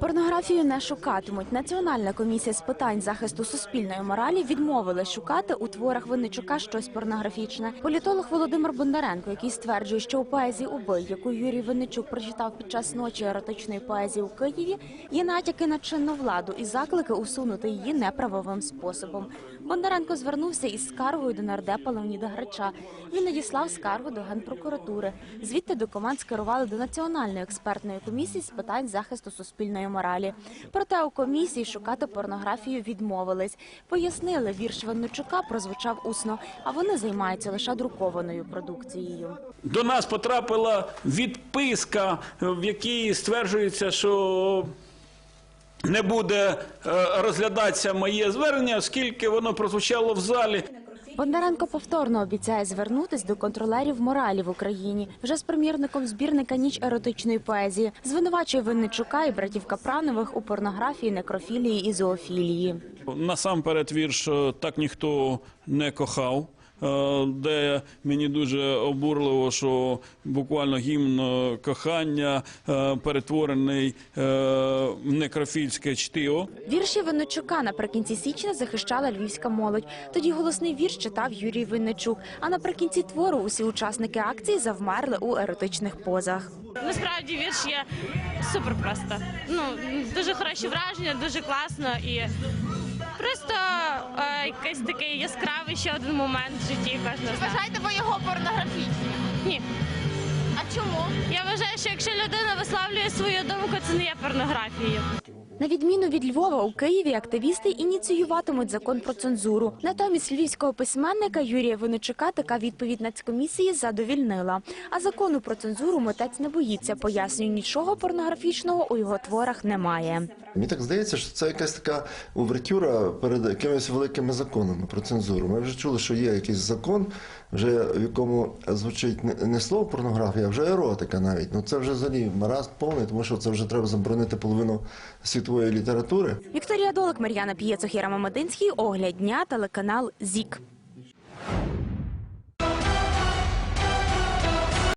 Порнографію не шукатимуть. Національна комісія з питань захисту суспільної моралі відмовила шукати у творах Винничука щось порнографічне. Політолог Володимир Бондаренко, який стверджує, що у поезії «Убий», яку Юрій Винничук прочитав під час ночі еротичної поезії у Києві, є натяки на чинну владу і заклики усунути її неправовим способом. Бондаренко звернувся із скаргою до нардепа Леоніда Греча. Він надіслав скаргу до генпрокуратури. Звідти документ скерували до національної експертної комісії з питань захисту суспільної моралі. Проте у комісії шукати порнографію відмовились. Пояснили, вірш Винничука прозвучав усно, а вони займаються лише друкованою продукцією. До нас потрапила відписка, в якій стверджується, що не буде е, розглядатися моє звернення, оскільки воно прозвучало в залі. Бондаренко повторно обіцяє звернутись до контролерів моралі в Україні вже з примірником збірника Ніч еротичної поезії. Звинувачує Винничука і братів Капранових у порнографії, некрофілії і зоофілії. Насамперед вірш е, так ніхто не кохав. Е, Де мені дуже обурливо, що буквально гімн е, кохання е, перетворений в некрофільське чтиво. Вірші Винничука наприкінці січня захищала львівська молодь. Тоді голосний вірш читав Юрій Винничук. А наприкінці твору усі учасники акції завмерли у еротичних позах. Насправді вірш є супер просто. Ну дуже хороші враження, дуже класно і просто е, якийсь такий яскравий ще один момент в житті кожного. з нас. Вважаєте ви його порнографічним? Ні. А чому? Я вважаю, що якщо людина висловлює свою думку, це не є порнографією. На відміну від Львова, у Києві активісти ініціюватимуть закон про цензуру. Натомість львівського письменника Юрія Винничука така відповідь Нацкомісії задовільнила. А закону про цензуру митець не боїться. Пояснює, нічого порнографічного у його творах немає. Мені так здається, що це якась така увертюра перед якимись великими законами про цензуру. Ми вже чули, що є якийсь закон, вже в якому звучить не- слово порнографія, а вже еротика навіть. Ну це вже взагалі маразм повний, тому що це вже треба заборонити половину світової літератури. Вікторія Долик, Мар'яна П'єцох, Єрема Мединський. Огляд дня, телеканал ЗІК.